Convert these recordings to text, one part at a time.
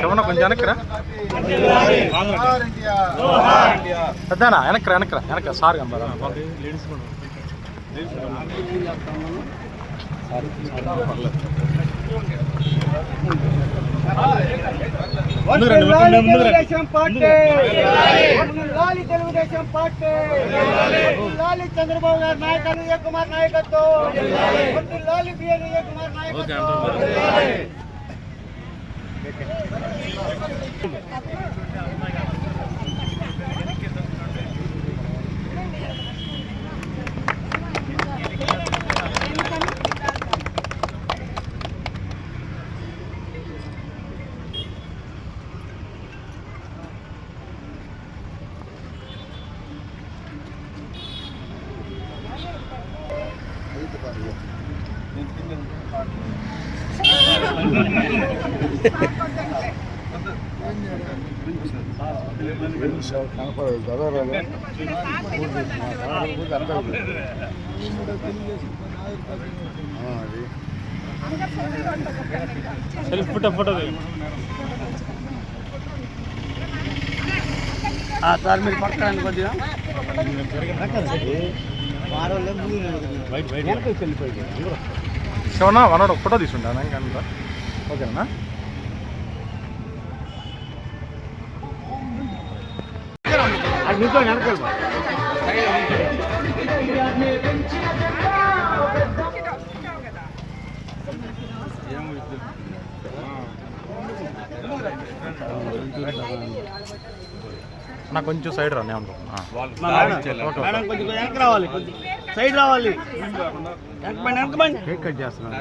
శివన్న కొంచెం వెనక్కిరా పెద్దనా వెనక్కిరా వెనక్కిరా వెనక్కి సార్ కనబడా తెలుగుదేశం పార్టీ. తెలుగుదేశం పార్టీ. లాలి చంద్రబాబు గారి నాయకత్వం విజయ్ కుమార్ నాయకత్వం లాలి బిఎన్ విజయ్ కుమార్ నాయకత్వం. Thank you. Photo photo sir మీరు పక్కన కొద్దిగా. శివన్న వనోడు ఫోటో తీసుంటాను ఇంకా ఓకేనా? నాకు కొంచెం సైడ్ రా నేను మేడం కొంచెం వెనక్కి రావాలి కొంచెం సైడ్ రావాలి. వెనక బండి వెనక బండి కేక్ కట్ చేస్తున్నాను.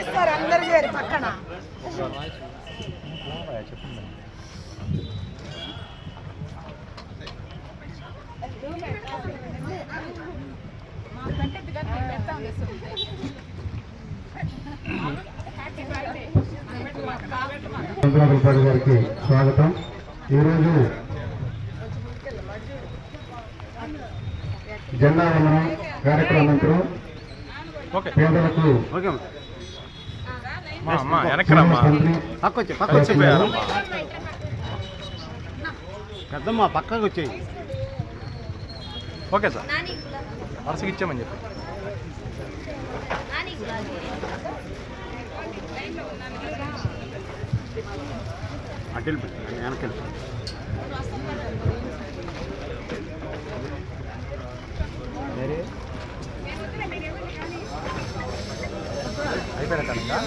ఇస్తారు అందరు చేరి పక్కన. చంద్రబాబు నాయుడు గారికి స్వాగతం. ఈరోజు జెండా వందనం కార్యక్రమంలో ఓకే. పేదలకు పెద్దమ్మ పక్కకు వచ్చేయి ఓకే సార్. వరుసకి ఇచ్చామని చెప్పి. అటు వెళ్ళిపోయి వెనక్కి వెళ్ళిపోయి అయిపోయినట్టు ఇంకా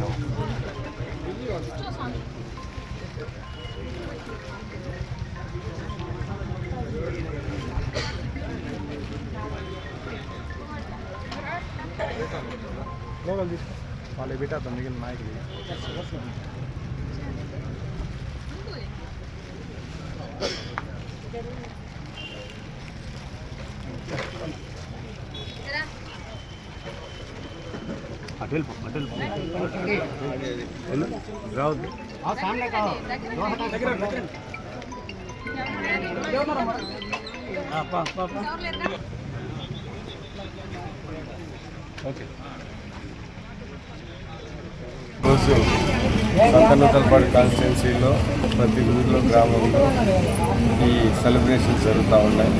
లోకల్ వాళ్ళు పెట్టేద్దాం మిగిలిన నాయకులు అటు వెళ్ళిపో అటు వెళ్ళిపో వెళ్ళు. రావద్దు ఓకే రోజు సంతనూతలపాడు కాన్స్టిట్యున్సీలో ప్రతి ఊర్లో గ్రామంలో ఈ సెలబ్రేషన్స్ జరుగుతూ ఉన్నాయి.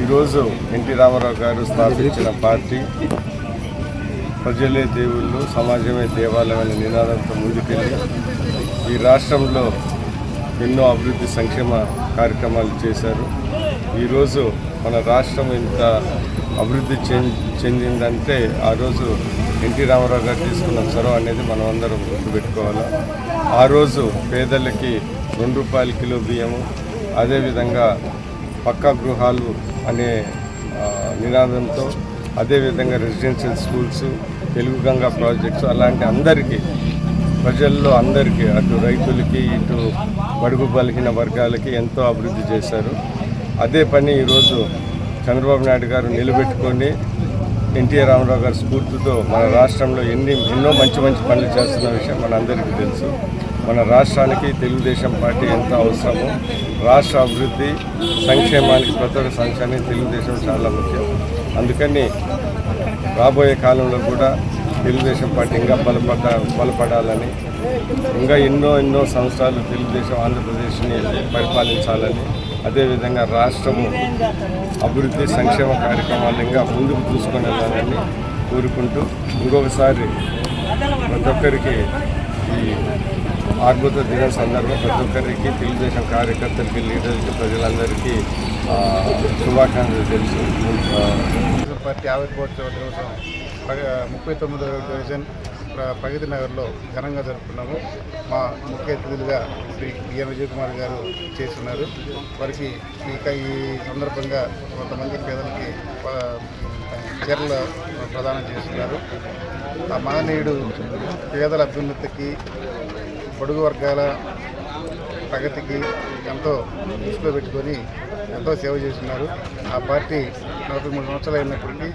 ఈరోజు ఎన్టీ రామారావు గారు స్థాపించిన పార్టీ ప్రజలే దేవుళ్ళు సమాజమే దేవాలయం అనే నినాదంతో ముందుకెళ్ళి ఈ రాష్ట్రంలో ఎన్నో అభివృద్ధి సంక్షేమ కార్యక్రమాలు చేశారు. ఈరోజు మన రాష్ట్రం ఇంత అభివృద్ధి చెందిందంటే ఆ రోజు ఎన్టీ రామారావు గారు తీసుకున్న చొరవ అనేది మనం అందరం గుర్తుపెట్టుకోవాలి. ఆ రోజు పేదలకి రెండు రూపాయల కిలో బియ్యము అదేవిధంగా పక్కా గృహాలు అనే నినాదంతో అదేవిధంగా residential schools Telugu Ganga projects అలాంటి అందరికీ ప్రజల్లో అందరికీ అటు రైతులకి ఇటు బడుగు బలిగిన వర్గాలకి ఎంతో అభివృద్ధి చేశారు. అదే పని ఈరోజు చంద్రబాబు నాయుడు గారు నిలబెట్టుకొని ఎన్టీఆర్ రామారావు గారి స్ఫూర్తితో మన రాష్ట్రంలో ఎన్ని ఎన్నో మంచి మంచి పనులు చేస్తున్న విషయం మనందరికీ తెలుసు. మన రాష్ట్రానికి తెలుగుదేశం పార్టీ ఎంత అవసరమో రాష్ట్ర అభివృద్ధి సంక్షేమానికి ప్రతి ఒక్క సంక్షేమానికి తెలుగుదేశం చాలా ముఖ్యం. అందుకని రాబోయే కాలంలో కూడా తెలుగుదేశం పార్టీ ఇంకా బలపడ బలపడాలని ఇంకా ఎన్నో ఎన్నో సంవత్సరాలు తెలుగుదేశం ఆంధ్రప్రదేశ్ని పరిపాలించాలని అదేవిధంగా రాష్ట్రము అభివృద్ధి సంక్షేమ కార్యక్రమాలు ఇంకా ముందుకు తీసుకొని వెళ్ళాలని కోరుకుంటూ ఇంకొకసారి ప్రతి ఒక్కరికి ఈ ఆర్భుత దినం సందర్భం ప్రతి ఒక్కరికి తెలుగుదేశం కార్యకర్తలకి లీడర్లకి ప్రజలందరికీ శుభాకాంక్షలు తెలుసు. పార్టీ ఆవిర్భోత్సవం కోసం ముప్పై తొమ్మిదవ డివిజన్ ప్రగతి నగర్లో ఘనంగా జరుపుకున్నాము. మా ముఖ్య అతిథులుగా శ్రీ బిఎన్ విజయ్ కుమార్ గారు చేస్తున్నారు. వారికి ఇక ఈ సందర్భంగా కొంతమంది పేదలకి చీరలు ప్రదానం చేస్తున్నారు. ఆ మహనీయుడు పేదల అభ్యున్నతికి పొడుగు వర్గాల ప్రగతికి ఎంతో దృష్టిలో పెట్టుకొని ఎంతో సేవ చేస్తున్నారు. ఆ పార్టీ నలభై మూడు సంవత్సరాలు అయినప్పటికీ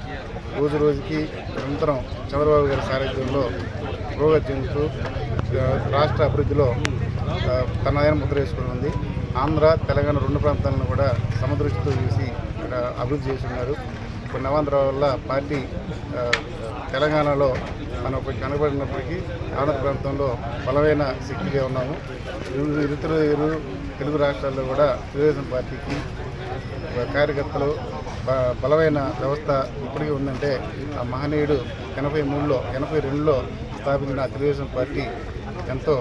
రోజు రోజుకి నిరంతరం చంద్రబాబు గారి సారథ్యంలో పురోగతి చెందుతూ రాష్ట్ర అభివృద్ధిలో తనదైన ముద్ర వేసుకుని ఉంది. ఆంధ్ర తెలంగాణ రెండు ప్రాంతాలను కూడా సమదృష్టితో చూసి ఇక్కడ అభివృద్ధి చేస్తున్నారు. కొన్ని అవాంతరాల వల్ల పార్టీ తెలంగాణలో మనం కొంచెం కనబడినప్పటికీ ఆంధ్ర ప్రాంతంలో బలమైన శక్తిగా ఉన్నాము. ఇరు ఇతర తెలుగు రాష్ట్రాల్లో కూడా తెలుగుదేశం పార్టీకి కార్యకర్తలు బలమైన వ్యవస్థ ఇప్పటికీ ఉందంటే ఆ మహనీయుడు ఎనభై మూడులో ఎనభై రెండులో స్థాపించిన తెలుగుదేశం పార్టీ ఎంతో